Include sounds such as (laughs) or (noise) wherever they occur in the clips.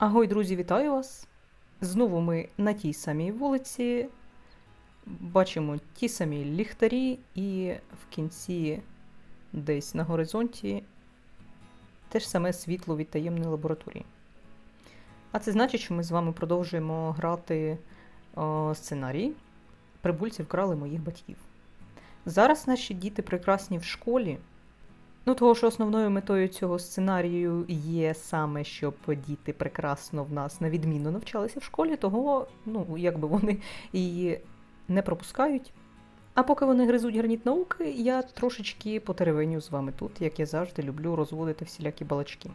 Агой, друзі, вітаю вас! Знову ми на тій самій вулиці. Бачимо ті самі ліхтарі, і в кінці, десь на горизонті, те ж саме світло від таємної лабораторії. А це значить, що ми з вами продовжуємо грати о, сценарій. Прибульці вкрали моїх батьків. Зараз наші діти прекрасні в школі. Ну, того, що основною метою цього сценарію є саме, щоб діти прекрасно в нас на відмінно навчалися в школі, того, ну, якби вони її не пропускають. А поки вони гризуть граніт науки, я трошечки потеревеню з вами тут, як я завжди люблю розводити всілякі балачки.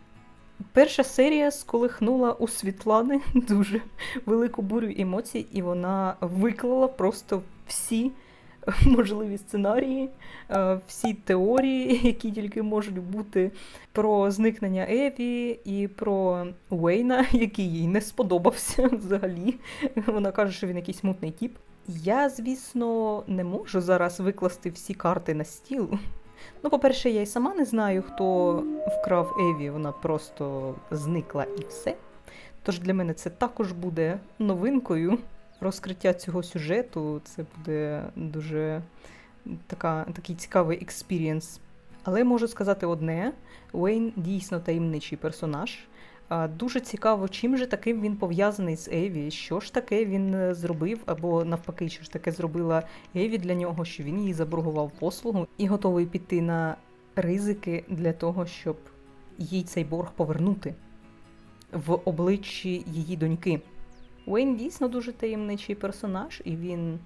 Перша серія сколихнула у Світлани (laughs) дуже велику бурю емоцій, і вона виклала просто всі (laughs) можливі сценарії, е, всі теорії, (laughs) які тільки можуть бути про зникнення Еві і про Уейна, (laughs) який їй не сподобався взагалі. Вона каже, що він якийсь мутний тіп. Я, звісно, не можу зараз викласти всі карти на стіл. Ну, по-перше, я й сама не знаю, хто вкрав Еві, вона просто зникла і все. Тож для мене це також буде новинкою розкриття цього сюжету. Це буде дуже така, такий цікавий експірієнс. Але можу сказати одне: Уейн дійсно таємничий персонаж. Дуже цікаво, чим же таким він пов'язаний з Еві, що ж таке він е, зробив, або навпаки, що ж таке зробила Еві для нього, що він їй заборгував послугу і готовий піти на ризики для того, щоб їй цей борг повернути в обличчі її доньки. Уейн дійсно дуже таємничий персонаж, і він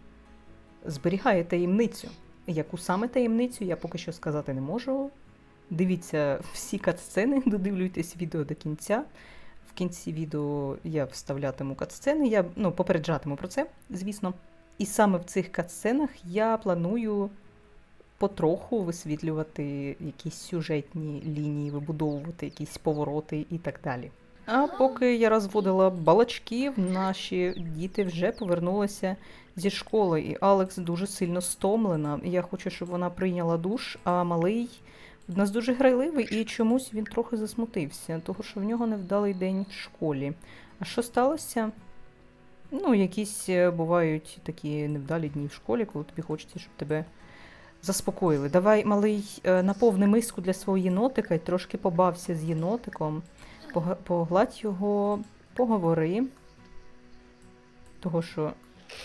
зберігає таємницю. Яку саме таємницю, я поки що сказати не можу. Дивіться всі катсцени, (laughs) додивлюйтесь відео до кінця. В кінці відео я вставлятиму катсцени, я ну, попереджатиму про це, звісно. І саме в цих катсценах я планую потроху висвітлювати якісь сюжетні лінії, вибудовувати якісь повороти і так далі. А поки я розводила балачків, наші діти вже повернулися зі школи, і Алекс дуже сильно стомлена. Я хочу, щоб вона прийняла душ, а малий в нас дуже грайливий і чомусь він трохи засмутився, того що в нього невдалий день в школі. А що сталося? Ну, якісь е, бувають такі невдалі дні в школі, коли тобі хочеться, щоб тебе заспокоїли. Давай, малий, е, наповни миску для свого єнотика і трошки побався з єнотиком. Погладь його, поговори. Того, що,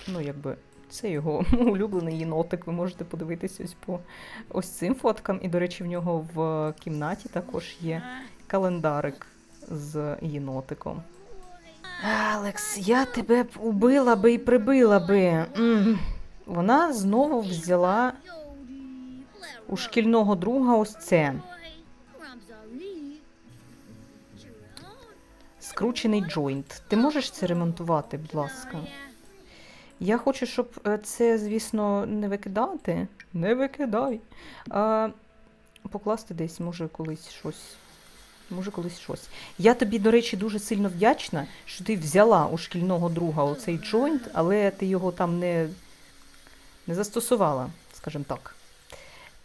ну, якби, це його (laughs) улюблений єнотик. Ви можете подивитися ось по ось цим фоткам. І, до речі, в нього в кімнаті також є календарик з єнотиком. Алекс, я тебе убила би і прибила би. Вона знову взяла у шкільного друга ось це. Скручений джойнт. Ти можеш це ремонтувати, будь ласка? Я хочу, щоб е, це, звісно, не викидати. Не викидай. А покласти десь, може, колись щось. Може, колись щось. Я тобі, до речі, дуже сильно вдячна, що ти взяла у шкільного друга оцей джойнт, але ти його там не, не застосувала, скажімо так.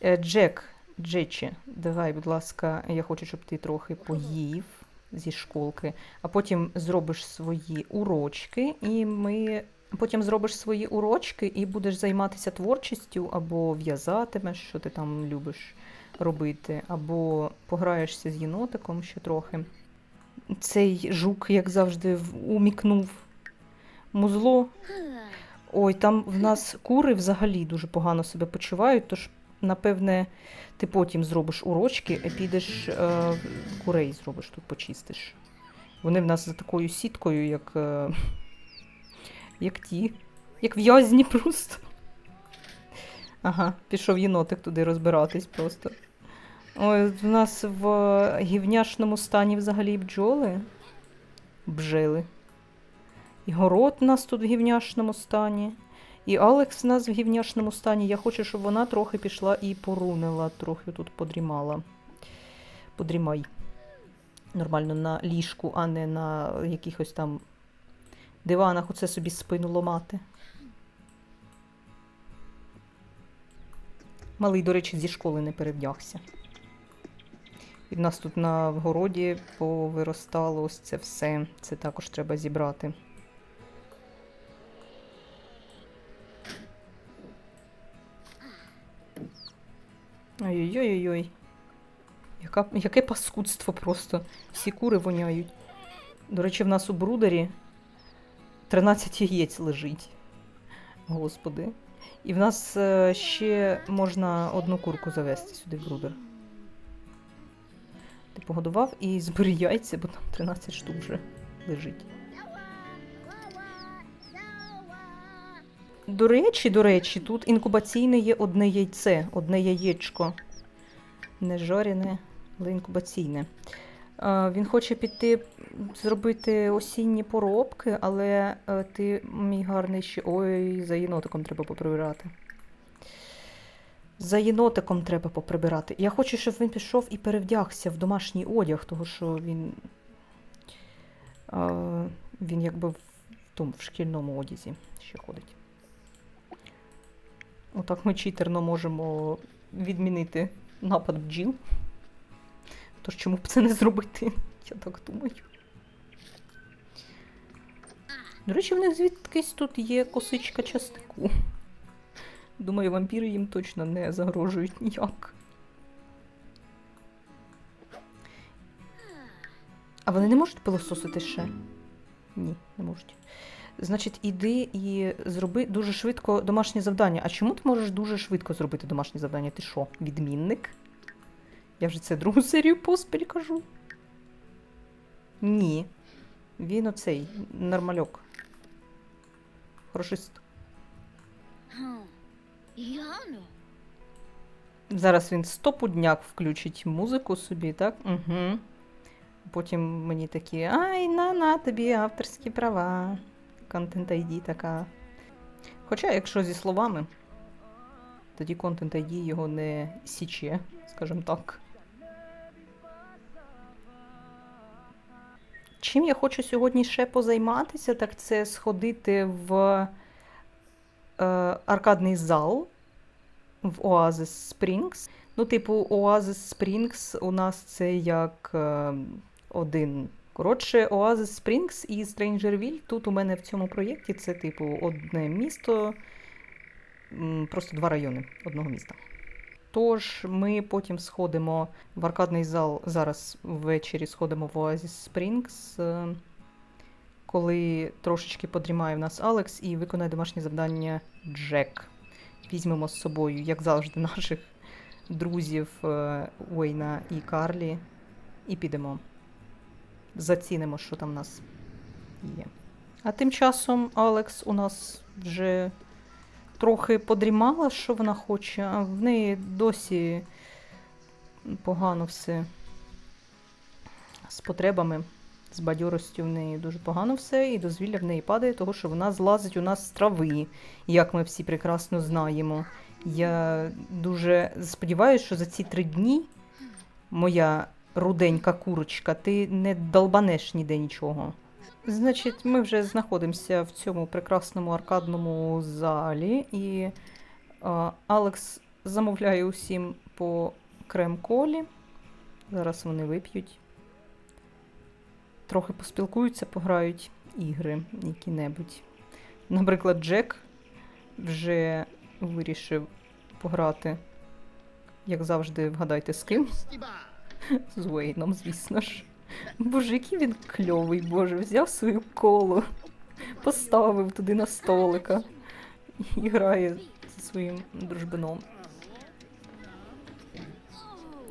Е, Джек, Джечі, давай, будь ласка, я хочу, щоб ти трохи поїв зі школки, а потім зробиш свої урочки, і ми потім зробиш свої урочки і будеш займатися творчістю, або в'язатимеш, що ти там любиш робити, або пограєшся з єнотиком ще трохи. Цей жук, як завжди, умікнув музло. Ой, там в нас кури взагалі дуже погано себе почувають, тож, напевне, ти потім зробиш урочки, і підеш е, курей зробиш тут, почистиш. Вони в нас за такою сіткою, як, е, як ті, як в'язні просто. Ага, пішов єнотик туди розбиратись просто. Ой, в нас в гівняшному стані взагалі бджоли. Бжели. І город у нас тут в гівняшному стані. І Алекс у нас в гівняшному стані. Я хочу, щоб вона трохи пішла і порунила, трохи тут подрімала. Подрімай. Нормально на ліжку, а не на якихось там диванах оце собі спину ломати. Малий, до речі, зі школи не перевдягся. І в нас тут на городі повиростало ось це все. Це також треба зібрати. Ой-ой-ой-ой. Яке паскудство просто. Всі кури воняють. До речі, в нас у брудері 13 яєць лежить. Господи. І в нас е, ще можна одну курку завести сюди в брудер. Ти погодував і збери яйця, бо там 13 штук вже лежить. До речі, до речі, тут інкубаційне є одне яйце, одне яєчко. Не жарене, але інкубаційне. Е, Він хоче піти зробити осінні поробки, але е, ти, мій гарний ще. Ой, за єнотиком треба поприбирати. За єнотиком треба поприбирати. Я хочу, щоб він пішов і перевдягся в домашній одяг, тому що він. е, Він якби в в шкільному одязі ще ходить. Отак ми читерно можемо відмінити напад бджіл. Тож чому б це не зробити? Я так думаю. До речі, в них звідкись тут є косичка частику. Думаю, вампіри їм точно не загрожують ніяк. А вони не можуть пилососити ще? Ні, не можуть. Значить, іди і зроби дуже швидко домашнє завдання. А чому ти можеш дуже швидко зробити домашнє завдання? Ти що, відмінник? Я вже це другу серію поспіль кажу. Ні. Він оцей нормальок. Хорошист. Зараз він стопудняк включить музику собі, так? Угу. Потім мені такі, ай, на, на тобі авторські права. Content ID така. Хоча, якщо зі словами, тоді Content ID його не січе, скажімо так. Чим я хочу сьогодні ще позайматися, так це сходити в е, аркадний зал в Oasis Springs. Ну, типу, Oasis Springs у нас це як е, один. Коротше, Oasis Springs і Strangerville тут у мене в цьому проєкті це, типу, одне місто, просто два райони одного міста. Тож ми потім сходимо в аркадний зал. Зараз ввечері сходимо в Oasis Springs, е, коли трошечки подрімає в нас Алекс і виконає домашнє завдання Джек. Візьмемо з собою, як завжди, (laughs) наших друзів е, Уейна і Карлі, і підемо. Зацінимо, що там в нас є. А тим часом Алекс у нас вже трохи подрімала, що вона хоче, а в неї досі погано все з потребами, з бадьоростю в неї дуже погано все, і дозвілля в неї падає, тому що вона злазить у нас з трави, як ми всі прекрасно знаємо. Я дуже сподіваюся, що за ці три дні моя руденька курочка, ти не долбанеш ніде нічого. Значить, ми вже знаходимося в цьому прекрасному аркадному залі, і а, Алекс замовляє усім по крем-колі. Зараз вони вип'ють. Трохи поспілкуються, пограють ігри які-небудь. Наприклад, Джек вже вирішив пограти, як завжди, вгадайте з ким. (laughs) З Уейном, звісно ж. Боже, який він кльовий, боже, взяв свою колу, поставив туди на столика і грає зі своїм дружбином.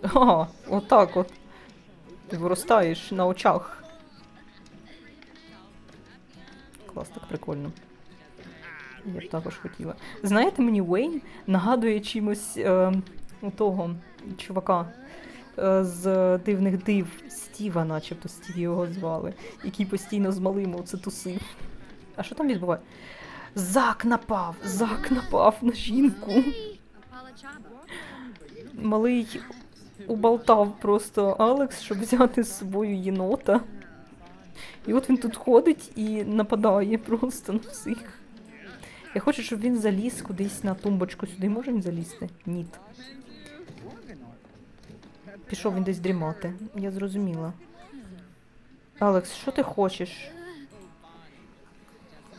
А, отак от. Ти виростаєш на очах. Клас, так прикольно. Я б також хотіла. Знаєте, мені Уейн нагадує чимось е, того чувака з дивних див Стіва, начебто Стів його звали, який постійно з малим оце тусив. А що там відбувається? Зак напав! Зак напав на жінку. Малий уболтав просто Алекс, щоб взяти з собою єнота. І от він тут ходить і нападає просто на всіх. Я хочу, щоб він заліз кудись на тумбочку сюди. Може він залізти? Ні. Пішов він десь дрімати. Я зрозуміла. Алекс, що ти хочеш?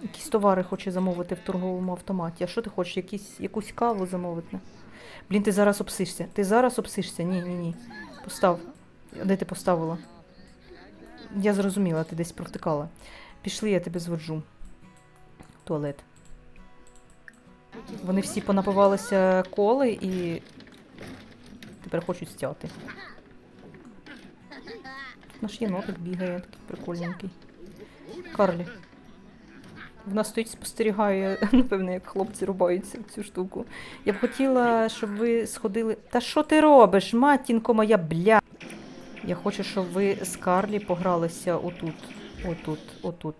Якісь товари хоче замовити в торговому автоматі. А що ти хочеш? Якісь, якусь каву замовити? Блін, ти зараз обсишся. Ти зараз обсишся. Ні, ні, ні. Постав. Де ти поставила? Я зрозуміла, ти десь провтикала. Пішли, я тебе зводжу. Туалет. Вони всі понапивалися коли і тепер хочуть стяти. Наш єнотик бігає, такий прикольненький. Карлі. В нас стоїть спостерігає, (laughs) напевно, як хлопці рубаються цю штуку. Я б хотіла, щоб ви сходили. Та що ти робиш, матінко моя бля? Я хочу, щоб ви з Карлі погралися отут. Отут, отут.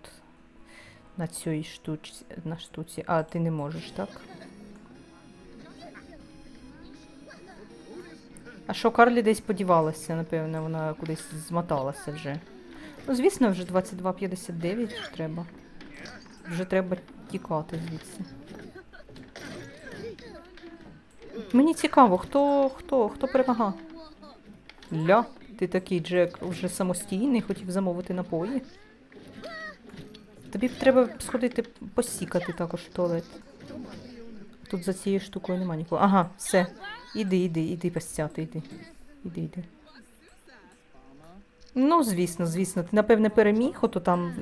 На цій штуці, на штуці. А, ти не можеш, так? А що Карлі десь подівалася, напевно, вона кудись змоталася вже. Ну, звісно, вже 22.59 ж треба. Вже треба тікати звідси. Мені цікаво, хто хто, хто перемагав? Ля, ти такий Джек вже самостійний, хотів замовити напої. Тобі треба сходити посікати також в туалет. Тут за цією штукою нема нікого. Ага, все. Іди, іди, іди постяти, іди. Іди, іди. Ну, звісно, звісно. Ти, напевне, переміг, ото там.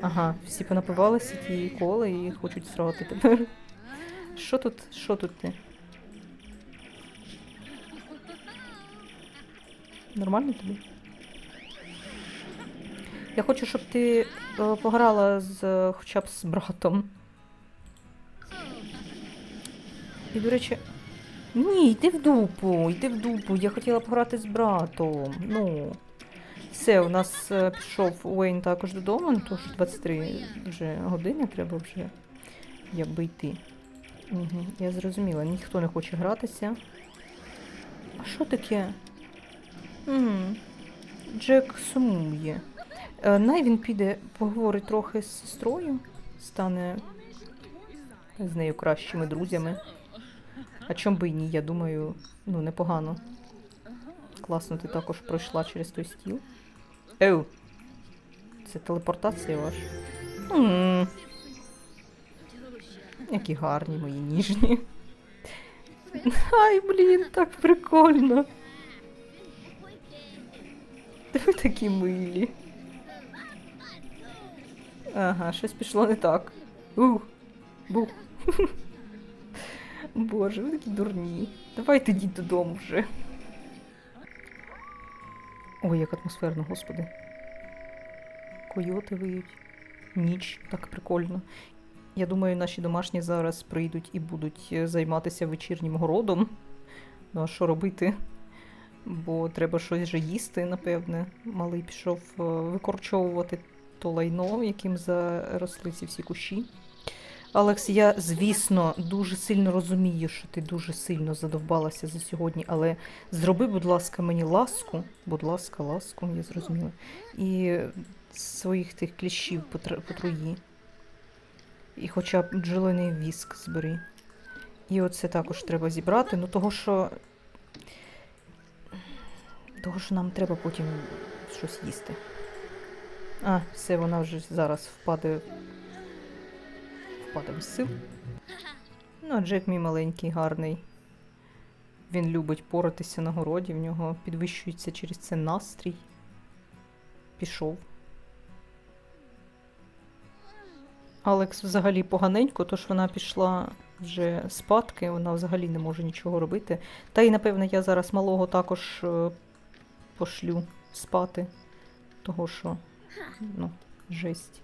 Ага, всі понапивалися ті коли і хочуть срати тепер. Що тут? Що тут ти? Нормально тобі? Я хочу, щоб ти е, пограла з хоча б з братом. І, до речі. Ні, йди в дупу, йди в дупу. Я хотіла пограти з братом. Ну. Все, у нас е, пішов Уейн також додому, ну, тож 23 вже години треба вже якби йти. Угу, я зрозуміла, ніхто не хоче гратися. А що таке? Угу. Джек сумує. Е, най він піде, поговорить трохи з сестрою, стане з нею кращими друзями. А чом би і ні, я думаю, ну, непогано. Класно, ти також пройшла через той стіл. Еу. Це телепортація ваша. Які гарні мої ніжні. Ай, блін, так прикольно. Ви такі милі. Ага, щось пішло не так. Ух. Бух. Боже, ви такі дурні. Давайте йдіть додому вже. Ой, як атмосферно, господи. Койоти виють. Ніч, так прикольно. Я думаю, наші домашні зараз прийдуть і будуть е, займатися вечірнім городом. Ну, а що робити? Бо треба щось же їсти, напевне. Малий пішов е, викорчовувати то лайно, яким заросли ці всі кущі. Алекс, я, звісно, дуже сильно розумію, що ти дуже сильно задовбалася за сьогодні, але зроби, будь ласка, мені ласку, будь ласка, ласку, я зрозуміла. І своїх тих кліщів потруї. І хоча б бджолиний віск збери. І оце також треба зібрати, ну того, що. Того, що нам треба потім щось їсти. А, все, вона вже зараз впаде впаде сил. Ну, а Джек мій маленький, гарний. Він любить поратися на городі, в нього підвищується через це настрій. Пішов. Алекс взагалі поганенько, тож вона пішла вже спадки, вона взагалі не може нічого робити. Та й, напевно, я зараз малого також е, пошлю спати, того що, ну, жесть.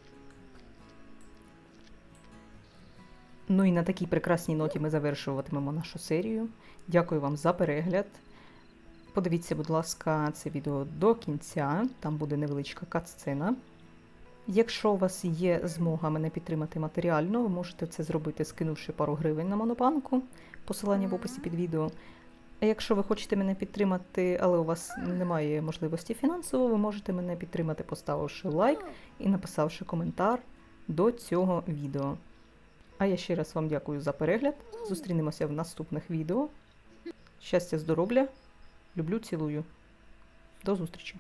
Ну і на такій прекрасній ноті ми завершуватимемо нашу серію. Дякую вам за перегляд. Подивіться, будь ласка, це відео до кінця, там буде невеличка кат-сцена. Якщо у вас є змога мене підтримати матеріально, ви можете це зробити, скинувши пару гривень на монобанку, посилання в описі під відео. А якщо ви хочете мене підтримати, але у вас немає можливості фінансово, ви можете мене підтримати, поставивши лайк і написавши коментар до цього відео. А я ще раз вам дякую за перегляд. Зустрінемося в наступних відео. Щастя, здоров'я Люблю, цілую. До зустрічі!